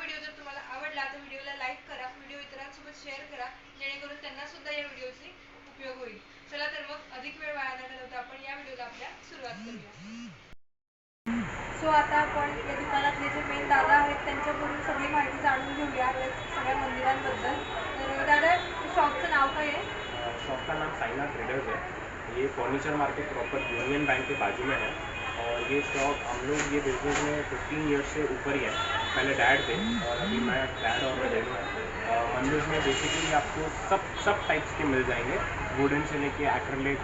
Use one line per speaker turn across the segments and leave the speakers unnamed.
Video जर तुम्हाला आवडला तर व्हिडिओला लाईक करा व्हिडिओ इतरांसोबत शेअर करा जेणेकरून त्यांना सुद्धा या व्हिडिओची उपयोग होईल. चला तर मग अधिक वेळ वाया न घालवता आपण या व्हिडिओला आपल्या सुरुवात करूया. सो आता आपण या दुकानातले जे मेन दादा आहेत त्यांच्याकडून सगळी माहिती जाणून घेऊया सगळ्या मंदिरांबद्दल. तर दादा शॉपचं नाव काय आहे?
शॉप का नाम साइना ट्रेडर्स है ये furniture market proper union bank के बाजू में है और ये शॉप हम लोग ये बिजनेस में फिफ्टीन ईयर्स से ऊपर ही है पहले डैड थे, और अभी मैं डैड और मैं है। मंदिर में बेसिकली आपको सब सब टाइप्स के मिल जाएँगे। वुडन से लेके एक्रेलिक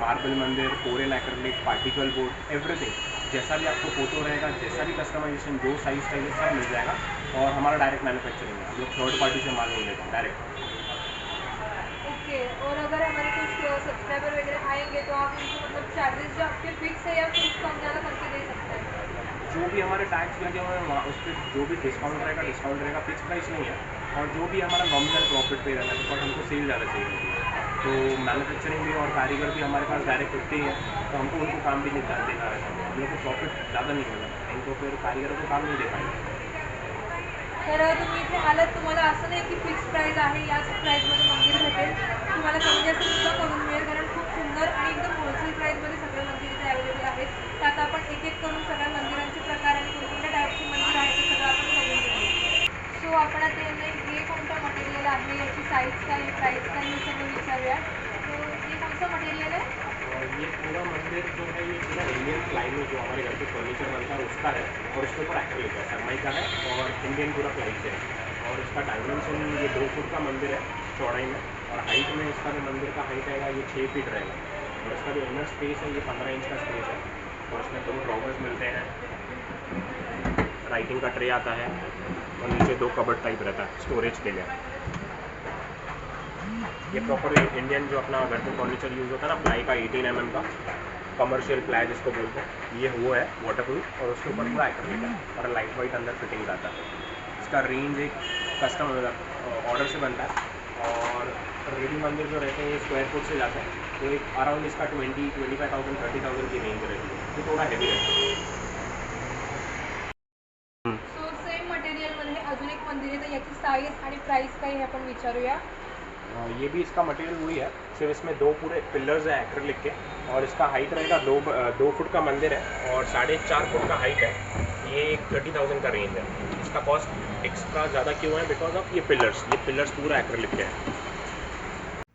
मार्बल मंदिर Corian acrylic particle board everything जैसा भी आपको फ़ोटो रहेगा, जैसा भी कस्टमाइजेशन जो साइज़ चाहिए, सब मिल जाएगा। और हमारा डायरेक्ट मैन्युफैक्चरिंग है। हम लोग थर्ड पार्टी से माल नहीं लेते हैं डायरेक्ट
ओके और अगर हमारे कुछ सब्सक्राइबर वगैरह आएँगे तो आप उनको मतलब चार्जेस जो आपके फिक्स है या कुछ कम ज़्यादा करके दे सकते हैं?
जो भी हमारे टैक्स लगे हुए हैं उस पर जो भी डिस्काउंट रहेगा डिस्काउंट रहेगा फिक्स प्राइस नहीं है। और जो भी हमारा नॉमिनल प्रॉफिट पे रहना है बिकॉज़ हमको सेल ज़्यादा चाहिए तो मैन्युफैक्चरिंग भी और कारीगर भी हमारे पास डायरेक्ट होते ही तो हमको उनको काम भी नहीं देना रहता है। हम लोग को प्रॉफिट ज़्यादा नहीं होगा इनको फिर कारीगरों को काम नहीं दे पाएँगे।
तर तुम्ही इथे आलात, तुम्हाला असं नाही की फिक्स प्राईस आहे याच प्राईजमध्ये मंदिर भेटेल. तुम्हाला कमी जास्त सुद्धा करून मिळेल, कारण खूप सुंदर आणि एकदम होलसेल मंदिर इथे अवेलेबल आहेत. आपण एक एक करून सगळ्या मंदिरांचे प्रकार आणि कोणकोणत्या मंदिर आहेत सगळं आपण बघून घेऊ. सो आपण आता यांना हे कोणतं मटेरियल आहे, याची साईज काय प्राईस काय, हे सगळं विचारूया तो हे कोणतं मटेरियल आहे?
ये पूरा मंदिर जो है ये पूरा इंडियन प्लाई में जो हमारे घर पे फर्नीचर बनता है उसका है और उसके ऊपर एक्रेलिक है सरमाई का है और इंडियन पूरा प्लाई से है और इसका डायमेंशन ये दो फुट का मंदिर है चौड़ाई में. और हाइट में इसका जो मंदिर का हाइट आएगा, ये छः फीट रहेगा. और इसका जो इनर स्पेस है, ये पंद्रह इंच का स्पेस है. और इसमें दो ड्रॉवर्स मिलते हैं. राइटिंग का ट्रे आता है और नीचे दो कबर्ड टाइप रहता है स्टोरेज के लिए। ये प्रॉपर इंडियन जो अपना घर पे फर्नीचर यूज़ होता है ना प्लाई का 18 एम का कमर्शियल प्लाई जिसको बोलते हैं, ये वो है वाटर प्रूफ और उसके ऊपर पूरा एक्रेलिक है और लाइट वाइट अंदर फिटिंग आता है। इसका रेंज एक कस्टम ऑर्डर से बनता है और रेडी मंदिर जो रहते हैं, ये स्क्वायर फुट से जाते हैं तो एक अराउंड इसका twenty twenty five thousand thirty thousand की रेंज रहती है। तो थोड़ा हैवी रहता है।
प्राईस काय हे आपण विचारूया?
ये भी इसका मटेरियल वही है। सिर्फ इसमें दो पूरे पिलर्स हैं एक्रेलिक के और इसका हाइट रहेगा दो दो फुट का मंदिर है और साढ़े चार फुट का हाइट है। ये एक थर्टी थाउजेंड का रेंज है। इसका कॉस्ट एक्स्ट्रा ज़्यादा क्यों है? बिकॉज ऑफ ये पिलर्स ये पिलर्स पूरा एक्रेलिक के हैं।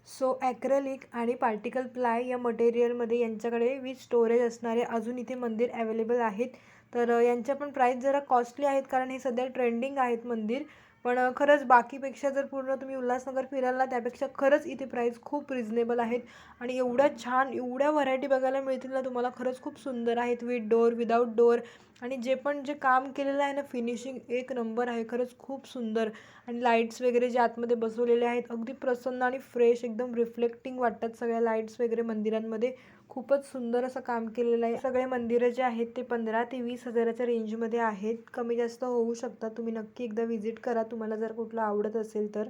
सो ॲक्रेलिक आणि पार्टिकल प्लाय या मटेरियलमध्ये यांच्याकडे विथ स्टोरेज असणारे अजून इथे मंदिर अवेलेबल आहेत. तर यांच्या पण प्राईस जरा कॉस्टली आहेत कारण हे सध्या ट्रेंडिंग आहेत मंदिर. पण खरंच बाकीपेक्षा जर पूर्ण तुम्ही उल्हासनगर फिराल ना त्यापेक्षा खरंच इथे प्राईस खूप रिजनेबल आहेत. आणि एवढ्या छान एवढ्या व्हरायटी बघायला मिळतील ना तुम्हाला खरंच खूप सुंदर आहेत. विथ डोअर विदाऊट डोअर आणि जे पण जे काम केलेलं आहे ना फिनिशिंग एक नंबर आहे खरंच खूप सुंदर. आणि लाईट्स वगैरे जे आतमध्ये बसवलेले आहेत अगदी प्रसन्न आणि फ्रेश एकदम रिफ्लेक्टिंग वाटतात सगळ्या लाईट्स वगैरे मंदिरांमध्ये. खूपच सुंदर असं काम केलेलं आहे. सगळे मंदिरं जे आहेत ते पंधरा ते वीस हजाराच्या रेंजमध्ये आहेत. कमी जास्त होऊ शकतात. तुम्ही नक्की एकदा व्हिजिट करा. तुम्हाला जर कुठलं आवडत असेल तर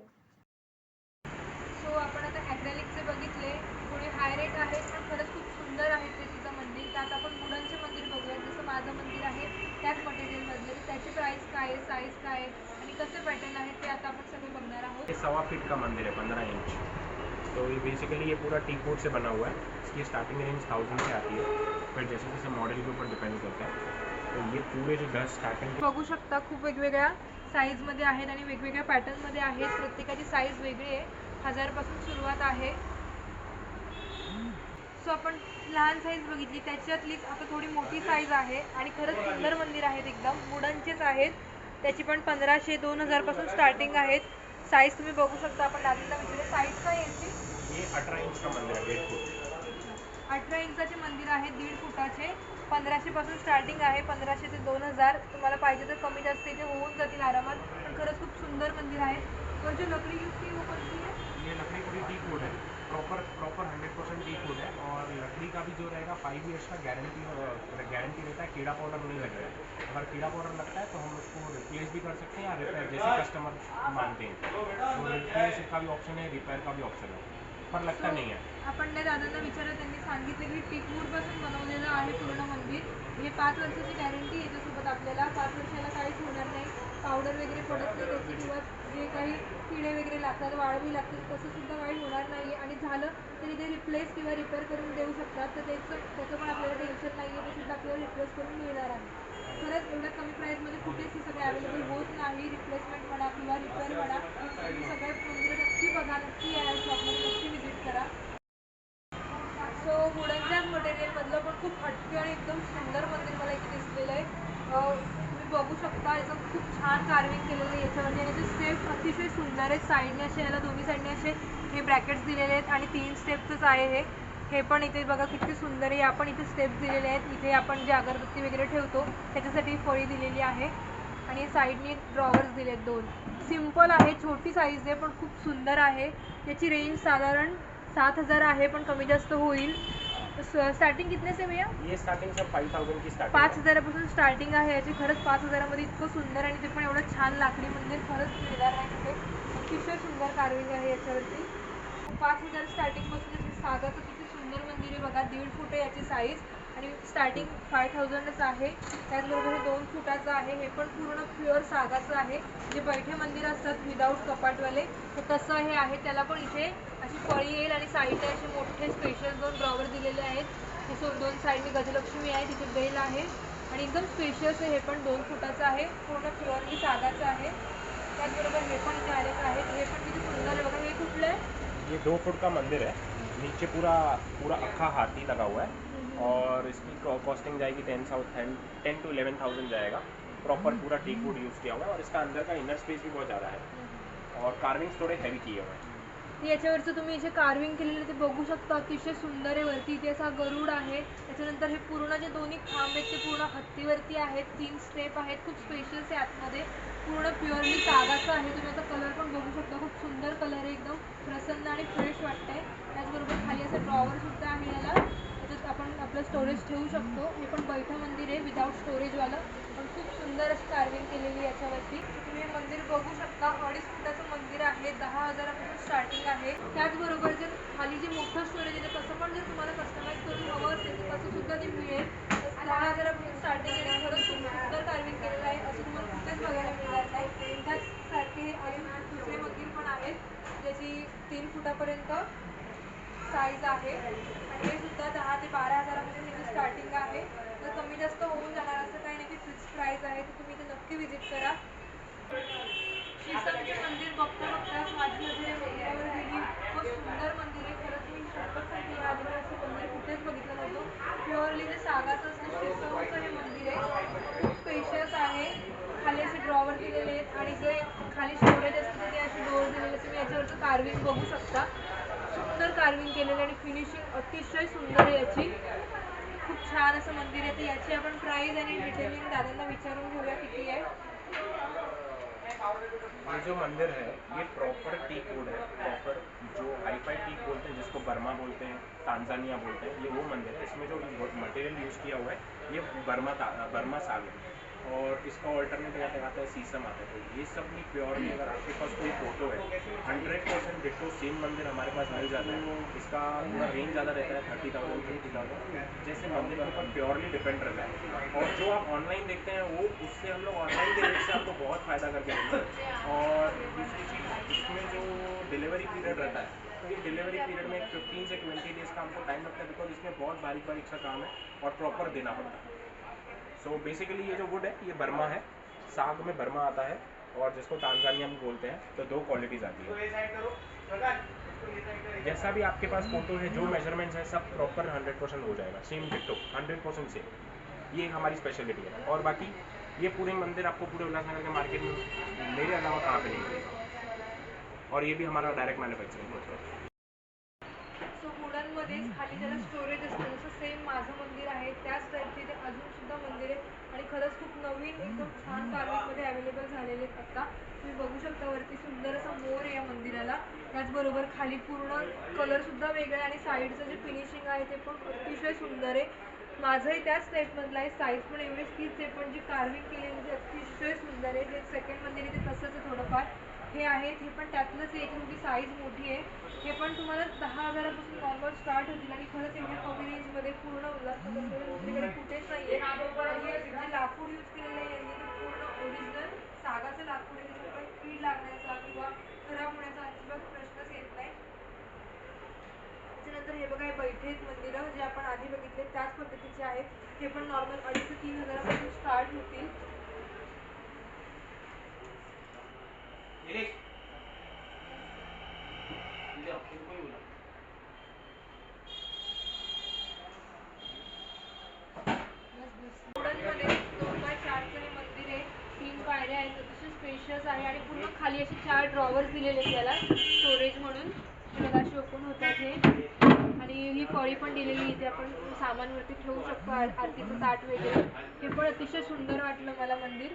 सो आपण आता ॲक्रेलिकचे बघितले थोडे हाय रेट आहेत पण खरंच खूप सुंदर आहेत ते सुद्धा मंदिर त्यात आपण वुडनचे मंदिर बघूया जसं माझं मंदिर आहे त्याच मटेरियलमधले तर त्याची प्राईस काय आहे साईज काय आहे आणि कसे पॅटर्न आहेत ते आता आपण सगळे बघणार आहोत.
ये सवा फीट का मंदिर है पंद्रह इंच तो ये बेसिकली ये पूरा टी कोट से बना हुआ है. इसकी स्टार्टिंग रेंज थाउजेंड से आती है. फिर जैसे जैसे मॉडल के ऊपर डिपेंड करता है तो ये पूरे जो दस स्टार्टिंग
बघू शकता खूप वेगवेगळ्या साईजमध्ये आहेत आणि वेगवेगळ्या पॅटर्नमध्ये आहेत. प्रत्येकाची साईज वेगळी आहे. हजारपासून सुरुवात आहे. सो आपण लहान साईज बघितली. त्याच्यातलीच आता थोडी मोठी साईज आहे आणि खरंच सुंदर मंदिर आहेत एकदम. वुडनचेच आहेत. त्याची पण पंधराशे दोन हजारपासून स्टार्टिंग आहेत. साईज तुम्ही बघू शकता आपण दादीला विचारले साईज काय यांची?
ये अठारह इंच का मंदिर है फुट.
अठरा इंचाचे मंदिर आहे दीड फुटाचे पंधराशे पासून स्टार्टिंग आहे पंधराशे ते दोन हजार. तुम्हाला पाहिजे तर कमी जास्त इथे होऊन जातील आरामात. पण खरंच खूप सुंदर मंदिर आहे. जो लकड़ी यूज की वो कोणती है
proper hundred percent T coat है प्रॉपर प्रॉपर लकड़ी का भी जो रहेगा फाइव ईयर्स का गारंटी गारंटी रहता है कीड़ा पाउडर नहीं लगेगा अगर कीड़ा पाउडर लगता है तो हम उसको रिप्लेस भी कर सकते हैं या रिपेयर जैसे कस्टमर मानते हैं। तो रिप्लेस का भी ऑप्शन है रिपेयर का भी ऑप्शन है पर लगता नहीं है।
आपण त्या दादांना विचारलं त्यांनी सांगितलं की टिकवूडपासून बनवलेलं आहे पूर्ण मंदिर. हे पाच वर्षाची गॅरंटी याच्यासोबत आपल्याला पाच वर्षाला काहीच होणार नाही. पावडर वगैरे पडत नाही त्याची किंवा जे काही किडे वगैरे लागतात वाळवी लागतात तसं सुद्धा काही होणार नाही आणि झालं तरी ते रिप्लेस किंवा रिपेअर करून देऊ शकतात. तर त्याचं त्याचं पण आपल्याला टेन्शन नाही आहे ते सुद्धा आपल्याला रिप्लेस करून मिळणार आहे. खरंच एवढ्या कमी प्राईजमध्ये कुठेच हे सगळे अवेलेबल होत नाही. रिप्लेसमेंट म्हणा किंवा रिपेअर म्हणा तुम्ही सगळे मंदिरं नक्की बघा नक्की या शॉपमध्ये नक्की व्हिजिट करा. सो वुडनच्याच मटेरियलमधलं पण खूप हटके आणि एकदम सुंदर मंदिर मला इथे दिसलेलं आहे अं, तुम्ही बघू शकता. याचं खूप छान कार्विंग केलेलं आहे याच्यावरती. आणि याचे स्टेप अतिशय सुंदर आहेत. साईडने असे याला दोन्ही साईडने असे हे ब्रॅकेट्स दिलेले आहेत. आणि तीन स्टेपचंच आहे हे. हे पण इथे बघा किती सुंदर आहे. आपण इथे स्टेप्स दिलेले आहेत. इथे आपण जे अगरबत्ती वगैरे ठेवतो त्याच्यासाठी फळी दिलेली आहे. आणि साईडने ड्रॉवर्स दिले आहेत दोन. सिंपल आहे छोटी साईज आहे पण खूप सुंदर आहे. याची रेंज साधारण सात हजार आहे पण कमी जास्त होईल. स्टार्टिंग कितने से भैया?
ये स्टार्टिंग सब फाइव थाउजेंड की स्टार्टिंग
पाच हजारापासून स्टार्टिंग आहे याची खरंच पाच हजारामध्ये इतकं सुंदर आणि ते पण एवढं छान लाकडी मंदिर खरंच मिळणार नाही कुठे अतिशय सुंदर कार्विंग आहे याच्यावरती. पाच हजार स्टार्टिंगपासून सागाचं किती सुंदर मंदिर आहे बघा दीड फूट आहे याची साईज आणि स्टार्टिंग फाय थाउजंडच आहे. त्याचबरोबर हे दोन फुटाचं आहे. हे पण पूर्ण प्युअर सागाचं आहे. जे बैठे मंदिर असतात विदाऊट कपाटवाले तर तसं हे आहे. त्याला पण इथे अशी फळी येईल आणि साईडला असे मोठे स्पेशल दोन ड्रॉवर दिलेले आहेत. हे दोन साईडने गजलक्ष्मी आहे. तिथे बेल आहे. आणि एकदम स्पेशियस आहे. हे पण दोन फुटाचं आहे. पूर्ण प्युअरली सागाचं आहे. त्याचबरोबर हे पण इथे आलेलं आहे हे पण किती सुंदर आहे. बघा हे कुठलं आहे?
हे दो फुट का मंदिर आहे. नीचे पूरा पूरा अक्खा हाथी लगा हुआ है और इसकी कॉस्टिंग जाएगी ten thousand ten to eleven thousand जाएगा। प्रॉपर पूरा टीक वुड यूज़ किया हुआ है और इसका अंदर का इनर स्पेस भी बहुत ज़्यादा है। और कार्विंग्स थोड़े हैवी किए हुए हैं।
याच्यावरचं तुम्ही जे कार्विंग केलेलं ते बघू शकता अतिशय सुंदर आहे वरती इथे असा गरुड आहे त्याच्यानंतर हे पूर्ण जे दोन्ही खांब आहेत ते पूर्ण हत्तीवरती आहेत तीन स्टेप आहेत खूप स्पेशल्स आहे आतमध्ये पूर्ण प्युअरली सागाचं आहे तुम्ही आता कलर पण बघू शकता खूप सुंदर कलर आहे एकदम प्रसन्न आणि फ्रेश वाटतंय. त्याचबरोबर खाली असं ड्रॉवर सुद्धा आहे याला. त्याच्यात आपण आपलं स्टोरेज ठेवू शकतो. हे पण बैठं मंदिर आहे विदाऊट स्टोरेजवालं पण खूप सुंदर अशी कार्विंग केलेली आहे याच्यावरती. तुम्ही हे मंदिर बघू शकता. अडीच फुटाचं मंदिर आहे. दहा हजारापासून स्टार्टिंग आहे. त्याचबरोबर जर खाली जे मोठं स्टोरेज आहे तसं पण जर तुम्हाला कस्टमाइज करून हवं असेल तर तसं सुद्धा ते मिळेल. दहा हजारापासून स्टार्टिंग आहे. खरंच खूप सुंदर कार्विंग केलेलं आहे. असं तुम्हाला कुठेच बघायला मिळणार नाही त्याचसारखे अजून दुसरे मंदिर पण आहेत ज्याची तीन फुटापर्यंत साईज आहे. आणि हे सुद्धा दहा ते बारा हजारापर्यंत त्याची स्टार्टिंग आहे. तर कमी जास्त होऊन जाणार असं काही नाही की फिक्स प्राईज आहे तर तुम्ही इथे नक्की व्हिजिट करा. श्रीसंतचे मंदिर बघता बघताच माझी नजर या मंदिरावर गेली. खूप सुंदर मंदिर आहे. खरंच मी शपथ या असं मंदिर कुठेच बघितलं नव्हतं. प्युअरली जे सागाचं असतं श्रीसंतचं हे मंदिर आहे. खूप स्पेशियस आहे. खाली असे ड्रॉवर दिलेले आहेत. आणि जे खाली स्टोरेज असतं ते असे डोअर दिलेले तुम्ही याच्यावरचं कार्विंग बघू शकता. फिनिशिंग अतिशय सुंदर आहे याची. खूप छान असं मंदिर आहे. तर याची आपण प्राईस आणि डिटेलिंग दादांना विचारून घेऊया
ये जो मंदिर है ये प्रॉपर टीक वुड है प्रॉपर जो हाई फाई टीक बोलते हैं जिसको बर्मा बोलते हैं तांजानिया बोलते हैं, ये वो मंदिर है. इसमें जो मटेरियल यूज़ किया हुआ है, ये बर्मा बर्मा साग है. और इसका ऑल्टरनेट आता आता है सीसम आता है। तो ये सब भी प्योरली अगर आपके पास कोई फ़ोटो है हंड्रेड परसेंट डिटो सेम मंदिर हमारे पास मिल जाता है। इसका थोड़ा रेंज ज़्यादा रहता है थर्टी थाउज़ेंड फिफ्टी थाउज़ेंड जैसे मंदिर के ऊपर प्योरली डिपेंड रहता है। और जो आप ऑनलाइन देखते हैं, वो उससे हम लोग ऑनलाइन के रेट से आपको बहुत फ़ायदा करके देंगे। और दूसरी चीज़, इसमें जो डिलीवरी पीरियड रहता है ये डिलीवरी पीरियड में फिफ्टीन से ट्वेंटी डेज़ का हमको टाइम लगता है बिकॉज़ इसमें बहुत बारीक बारीक सा काम है और प्रॉपर देना पड़ता है। सो so बेसिकली ये जो वुड है ये बर्मा है। साग में बर्मा आता है और जिसको तांजानिया में बोलते हैं तो दो क्वालिटीज़ आती है। जैसा भी आपके पास फ़ोटो है जो मेजरमेंट्स है सब प्रॉपर हंड्रेड परसेंट हो जाएगा। Same ditto hundred percent same ये हमारी स्पेशलिटी है। और बाकी ये पूरे मंदिर आपको पूरे उल्लासनगर के मार्केट में मेरे अलावा कहाँ पे नहीं मिलेगा। और ये भी हमारा डायरेक्ट मैन्युफैक्चरिंग होता है
मध्ये खाली त्याला स्टोरेज असतं. जसं सेम माझं मंदिर आहे त्याच टाईपचे इथे अजून सुद्धा मंदिर आहे. आणि खरंच खूप नवीन एकदम छान कार्मिकमध्ये अवेलेबल झालेले आहेत आता. तुम्ही बघू शकता वरती सुंदर असा मोर आहे या मंदिराला. त्याचबरोबर खाली पूर्ण कलर सुद्धा वेगळा आहे आणि साईडचं जे फिनिशिंग आहे ते पण अतिशय सुंदर आहे. माझंही त्याच टाईपमधलं आहे. साईज पण एवढीच तीच आहे पण जी कार्विंग केलेली ती अतिशय सुंदर आहे. हे सेकंड मंदिर इथे तसंच आहे थोडंफार. हे आहेत हे पण त्यातलंच आहे याची साईज मोठी आहे हे पण तुम्हाला दहा हजारापासून नॉर्मल स्टार्ट होतील आणि खरंच एवढ्या कमी रेंजमध्ये पूर्ण उल्हासनगरमध्ये दुसरीकडे कुठेच नाही आहे जे लाकूड यूज केलेलं आहे यांनी ते पूर्ण ओरिजिनल सागाचं लाकूड आहे त्याच्यामुळे कीड लागण्याचा किंवा खराब होण्याचा अजिबात प्रश्नच येत नाही. त्याच्यानंतर हे बघा हे बैठे मंदिरं जे आपण आधी बघितले त्याच पद्धतीचे आहेत. हे पण नॉर्मल अडीच ते तीन हजारापासून स्टार्ट होतील वुडनमध्ये दोन बाय चारचं हे मंदिर आहे तीन पायऱ्या आहेत अतिशय स्पेशियस आहे आणि पूर्ण खाली असे चार ड्रॉवर्स दिलेले आहेत त्याला. स्टोरेज म्हणून. हे ओपन होतात हे. आणि ही फळी पण दिलेली आहे इथे आपण. सामानवरती ठेवू शकतो आर- आरतीचं ताट वगैरे. हे पण अतिशय सुंदर वाटलं मला मंदिर.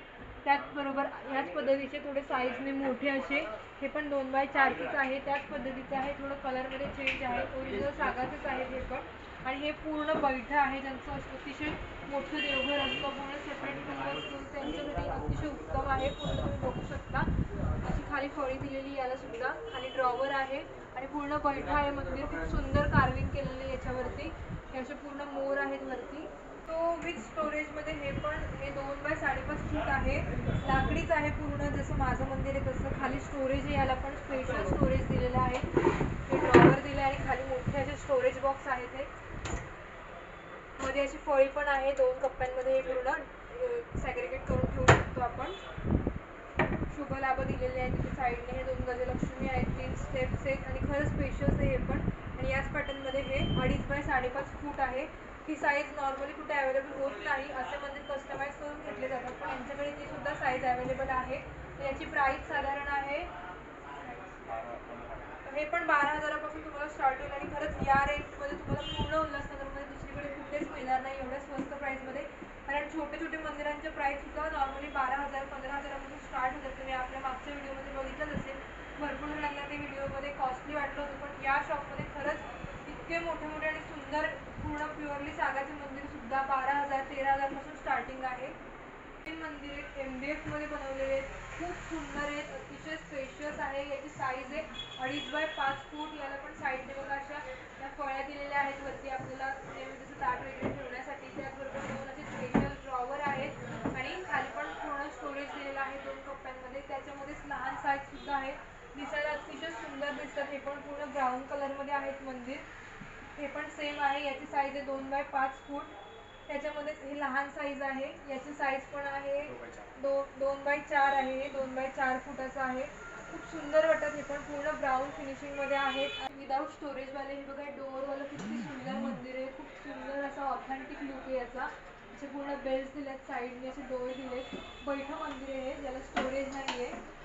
त्याचबरोबर ह्याच पद्धतीचे थोडे साईजने मोठे असे. हे पण दोन बाय चारचेच आहे. त्याच पद्धतीचे आहे. थोडं कलरमध्ये चेंज आहे. ओरिजिनल सागाचेच आहे हे पण. आणि हे पूर्ण बैठं आहे त्यांचं. अतिशय मोठं देवघर असतं. पूर्ण सेपरेट रूम असतो त्यांच्यासाठी अतिशय उत्तम आहे. पूर्ण तुम्ही बघू शकता. खाली फळी दिलेली याला सुद्धा. खाली ड्रॉवर आहे आणि पूर्ण बैठा आहे मंदिर. खूप सुंदर कार्विंग केलेली आहे याच्यावरती. हे असे पूर्ण मोर आहेत वरती. तो विथ स्टोरेजमध्ये हे पण हे दोन बाय साडेपाच फूट आहे. लाकडीच आहे पूर्ण जसं माझं मंदिर आहे तसं. खाली स्टोरेज आहे याला पण स्पेशल स्टोरेज दिलेलं आहे. हे ड्रॉवर दिलं आहे आणि खाली मोठे असे स्टोरेज बॉक्स आहेत हे. मध्ये अशी फळी पण आहे दोन कप्प्यांमध्ये हे पूर्ण सॅग्रिगेट करून ठेवू शकतो आपण शुभ लाभ दिलेले आहेत तिथे साईडने हे दोन गजलक्ष्मी आहेत तीन स्टेप्स आहेत आणि खरंच स्पेशियस आहे हे पण. आणि याच पॅटर्नमध्ये हे अडीच बाय साडेपाच फूट आहे. ही साईज नॉर्मली कुठे अवेलेबल होत नाही असे मंदिर कस्टमाइज करून घेतले जातात. पण यांच्याकडे ती सुद्धा साईज अवेलेबल आहे. तर याची प्राईस साधारण आहे हे पण बारा हजारापासून तुम्हाला स्टार्ट होईल आणि खरंच या रेंजमध्ये तुम्हाला पूर्ण उल्हासनगरमध्ये दुसरीकडे कुठेच मिळणार नाही एवढ्या स्वस्त प्राईसमध्ये कारण छोटे छोटे मंदिरांचे प्राईस सुद्धा नॉर्मली बारा हजार पंधरा हजारापासून स्टार्ट होतात. तुम्ही आपल्या मागच्या व्हिडिओमध्ये मध्ये कॉस्टली वाटलं होतं पण या शॉपमध्ये खरंच इतके मोठे मोठे आणि सुंदर पूर्ण प्युअरली सागाचे मंदिर सुद्धा बारा हजार तेरा हजारपासून स्टार्टिंग आहे. हे मंदिर आहेत एम डी एफमध्ये बनवलेले आहेत खूप सुंदर आहेत अतिशय स्पेशियस आहे याची साईज आहे. अडीच बाय पाच फूट याला पण साईडने बघा अशा फळ्या दिलेल्या आहेत. वरती आपल्याला नैवेद्याचं ताट वगैरे ठेवण्यासाठी त्याचबरोबर दोन असे स्पेशल ड्रॉवर आहेत आणि खाली पण पूर्ण स्टोरेज दिलेलं आहे दोन कप्प्यांमध्ये त्याच्यामध्येच लहान साईज सुद्धा आहे दिसायला अतिशय दिसतात हे पण पूर्ण ब्राऊन कलरमध्ये आहेत मंदिर. हे पण सेम आहे. याची साईज आहे दोन बाय पाच फूट. त्याच्यामध्ये हे लहान साईज आहे. याची साईज पण आहे दोन दोन बाय चार आहे. हे दोन बाय चार फुटाचं आहे. खूप सुंदर वाटत हे पण पूर्ण ब्राऊन फिनिशिंगमध्ये आहेत. विदाऊट स्टोरेजवाले हे बघा डोअरवालं किती सुंदर मंदिर आहे. खूप सुंदर असा ऑथेंटिक लुक आहे याचा. असे पूर्ण बेल्स दिलेत साईडने असे डोअर दिलेत. बैठं मंदिर आहे. ज्याला स्टोरेज नाही आहे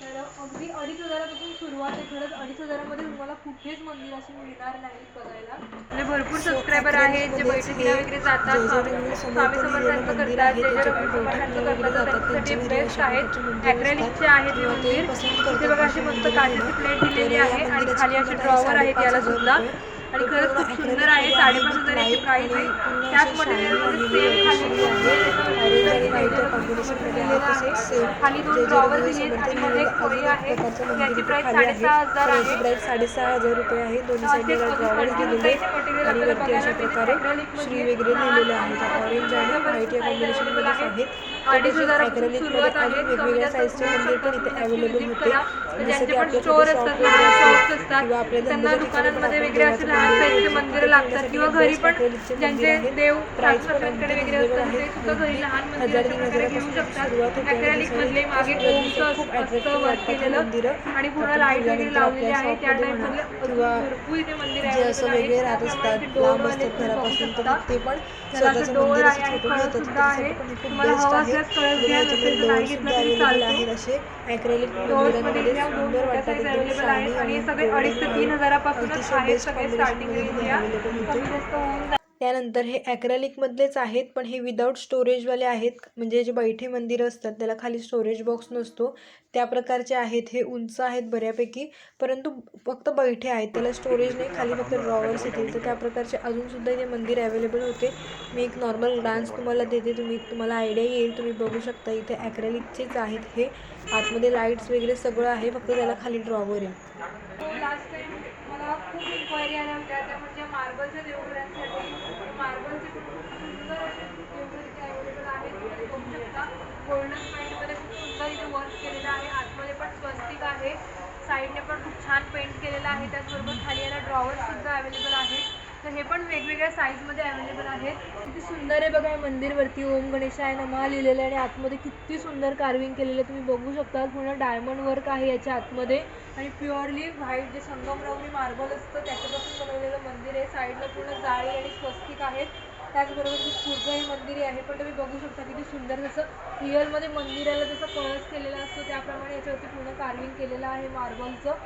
तर अगदी अडीच हजारापासून सुरुवात आहे खरंच. अडीच हजारामध्ये तुम्हाला कुठेच मंदिर असे मिळणार नाही बघायला. म्हणजे भरपूर सबस्क्रायबर आहेत जे बैठकीला वगैरे जातात. स्वामी समर्थांचं करतात. जे जे समर्थांचं करतात त्यांच्यासाठी बेस्ट आहेत. ॲक्रेलिकचे आहेत हे मंदिर. इथे बघा अशी मस्त काचेची प्लेट दिलेली आहे आणि खाली असे ड्रॉवर आहेत याला सुद्धा. आणि खरंच खूप सुंदर आहे. साडेपाच हजार याची प्राईस आहे. त्याच मटेरियलमध्ये खाली खाली दोन ड्रॉवर दिलेत आणि मध्ये एक फळी आहे. याची प्राईस साडेसहा हजार आहे.
प्राईस साडेसहा हजार रुपये आहे. दोन्ही साईडला ड्रॉवर्स दिलेले आणि वरती अशा प्रकारे श्री वगैरे लिहिलेले आहेत. ऑरेंज आणि व्हाईट या आहेत. ॲक्रेलिकमध्ये
आहे
वेगवेगळ्या साईजचे मंदिर पण इथे अवेलेबल होते जसं की आपल्या
असतात
किंवा आपल्या
त्यांना दुकानांमध्ये वगैरे असे लहान
मंदिर
साईजचे मंदिरं लागतात किंवा घरी पण ज्यांचे. देव
पण अगदी
वगैरे असतात ते सुद्धा. घरी लहान मंदिर घेऊ शकतात ॲक्रेलिक मधले मागे ओमचं
खूप
लिहिलेलं
मंदिरं.
आणि पूर्ण लाइट वगैरे लावलेली आहे त्या
shop मध्ये
टाईप
म्हणा
मधले
किंवा
भरपूर इथे मंदिर
जे असं वेगळे. राहत असतात
ते
लांब
डोरवाले
असतात
तुम्ही बघू
घरापासून तर
शकता.
ते पण स्वतःचं मंदिर
आहे
असं छोटं
आहे
खूप
तुम्हाला हवं घ्या, नसेल तर नाही घेतलं तरी चालतो.
आहेत असे ॲक्रेलिक सुंदर वाटतात
अवेलेबल आहेत आणि सगळे अडीच ते तीन हजारापासूनच आहेत सगळे स्टार्टिंग
होते
कमी जास्त होऊन जाईल.
त्यानंतर हे ॲक्रेलिकमधलेच आहेत पण हे विदाऊट स्टोरेजवाले आहेत. म्हणजे जे बैठे मंदिरं असतात त्याला खाली स्टोरेज बॉक्स नसतो. त्या प्रकारचे आहेत. हे उंच आहेत बऱ्यापैकी परंतु फक्त बैठे आहेत. त्याला स्टोरेज नाही खाली फक्त ड्रॉवर्स येतील. तर त्या प्रकारचे अजूनसुद्धा इथे मंदिर अवेलेबल होते. मी एक नॉर्मल डान्स तुम्हाला देते. तुम्ही तुम्हाला आयडिया येईल. तुम्ही बघू शकता इथे ॲक्रेलिकचेच आहेत हे. आतमध्ये लाईट्स वगैरे सगळं आहे. फक्त त्याला खाली ड्रॉवर आहे
तो लास्ट टाइम मला खूप इन्क्वायरी आल्या होत्या त्या म्हणजे मार्बलच्या देवघरांसाठी मार्बलचे पण खूप सुंदर असे देवघर इथे अवेलेबल आहेत तुम्ही बघू पूर्ण गोल्डन पेंटमध्ये खूप सुंदर इथे वर्क केलेलं आहे. आतमध्ये पण स्वस्तिक आहे. साईडने पण खूप छान पेंट केलेलं आहे. त्याचबरोबर खाली याला ड्रॉवर सुद्धा अवेलेबल आहे. तर हे पण वेगवेगळ्या साईजमध्ये अवेलेबल आहेत किती सुंदर आहे बघा हे मंदिरवरती. ओम गणेशाय नमा लिहिलेलं आहे. आणि आतमध्ये किती सुंदर कार्विंग केलेलं तुम्ही बघू शकता. पूर्ण डायमंड वर्क आहे याच्या आतमध्ये. आणि प्युअरली व्हाईट जे संगमरवरी मार्बल असतं त्याच्यापासून बनवलेलं मंदिर आहे. साईडला पूर्ण जाळी आणि स्वस्तिक आहेत. त्याचबरोबर जे खुर्जा हे मंदिर आहे पण तुम्ही बघू शकता किती सुंदर जसं रिअलमध्ये मंदिराला जसं कळस केलेला असतो त्याप्रमाणे याच्यावरती पूर्ण कार्विंग केलेलं आहे मार्बलचं.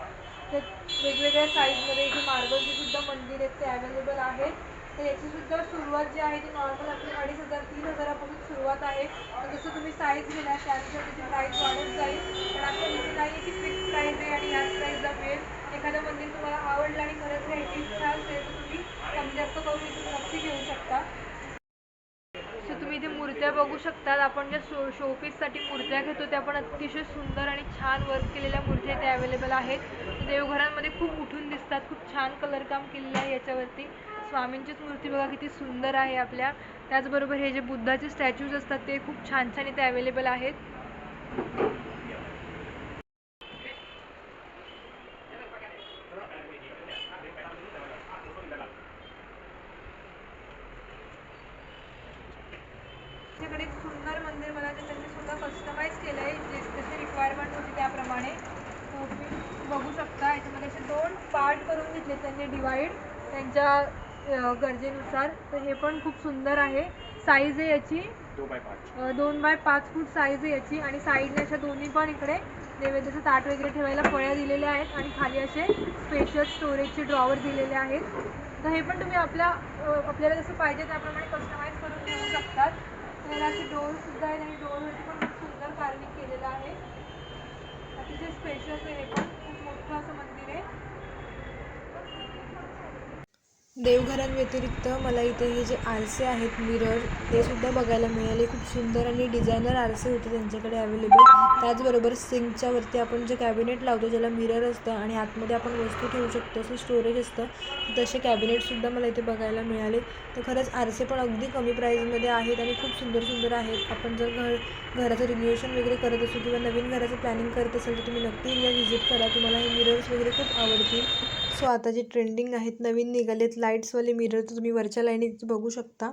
तर वेगवेगळ्या साईजमध्ये इथे मार्बलचे सुद्धा मंदिर आहेत ते अवेलेबल आहेत. तर याची सुद्धा सुरुवात जी आहे ती नॉर्मल आपली अडीच हजार तीन हजारापासून सुरुवात आहे. जसं तुम्ही साईज घेणार त्यानुसार त्याची प्राईस वाढत जाईल. पण आता इथे नाही की फिक्स प्राईज आहे आणि याच प्राईजला मिळेल. एखादं मंदिर तुम्हाला आवडलं आणि खरंच घ्यायची इच्छा असेल तर तुम्ही म्हणजे कमी जास्त करून इथून नक्की घेऊ शकता. सो तुम्ही इथे मूर्त्या बघू शकतात. आपण ज्या शो शोपीससाठी मूर्त्या घेतो त्या पण अतिशय सुंदर आणि छान वर्क केलेल्या मूर्त्या इथे अवेलेबल आहेत. देवघरांमध्ये खूप उठून दिसतात. खूप छान कलर काम केलेलं आहे याच्यावरती. स्वामींचीच मूर्ती बघा किती सुंदर आहे आपल्या. त्याचबरोबर हे जे बुद्धाचे स्टॅच्यूज असतात ते खूप छान छान इथे अवेलेबल आहेत त्याच्याकडे एक सुंदर मंदिर मला ते त्यांनी स्वतः कस्टमाइज केलं आहे जे जशी रिक्वायरमेंट होती त्याप्रमाणे तो तुम्ही बघू शकता याच्यामध्ये असे दोन पार्ट करून घेतले त्यांनी डिवाईड त्यांच्या गरजेनुसार. तर हे पण खूप सुंदर आहे. साईज आहे याची. दोन बाय पाच. फूट साईज आहे याची. आणि साईडने अशा दोन्ही पण इकडे नैवेद्याचं ताट वगैरे ठेवायला फळ्या दिलेल्या आहेत. आणि खाली असे स्पेशल स्टोरेजचे ड्रॉवर दिलेले आहेत. तर हे पण तुम्ही आपल्या आपल्याला जसं पाहिजे त्याप्रमाणे कस्टमाइज करून घेऊ शकतात. त्याला असे डोअरसुद्धा आहेत आणि डोअरवरती पण खूप सुंदर कार्विंग केलेलं आहे. अतिशय स्पेशल आहे हे पण. खूप मोठं असं मंदिर आहे.
देवघरांव्यतिरिक्त मला इथे हे जे आरसे आहेत मिरर ते सुद्धा बघायला मिळाले. खूप सुंदर आणि डिझायनर आरसे होते त्यांच्याकडे अवेलेबल त्याचबरोबर सिंकच्या वरती आपण जे कॅबिनेट लावतो ज्याला मिरर असतं आणि आतमध्ये आपण वस्तू ठेवू शकतो असं स्टोरेज असतं तसे कॅबिनेटसुद्धा मला इथे बघायला मिळाले. तर खरंच आरसे पण अगदी कमी प्राईजमध्ये आहेत आणि खूप सुंदर सुंदर आहेत. आपण जर घर घराचं रिन्युएशन वगैरे करत असू किंवा नवीन घराचं प्लॅनिंग करत असेल तर तुम्ही नक्की एकदा व्हिजिट करा. तुम्हाला हे मिरर्स वगैरे खूप आवडतील. सो आता जे ट्रेंडिंग आहेत नवीन निघालेत लाईट्सवाले मिरर तर तुम्ही वरच्या लाईनीत बघू शकता.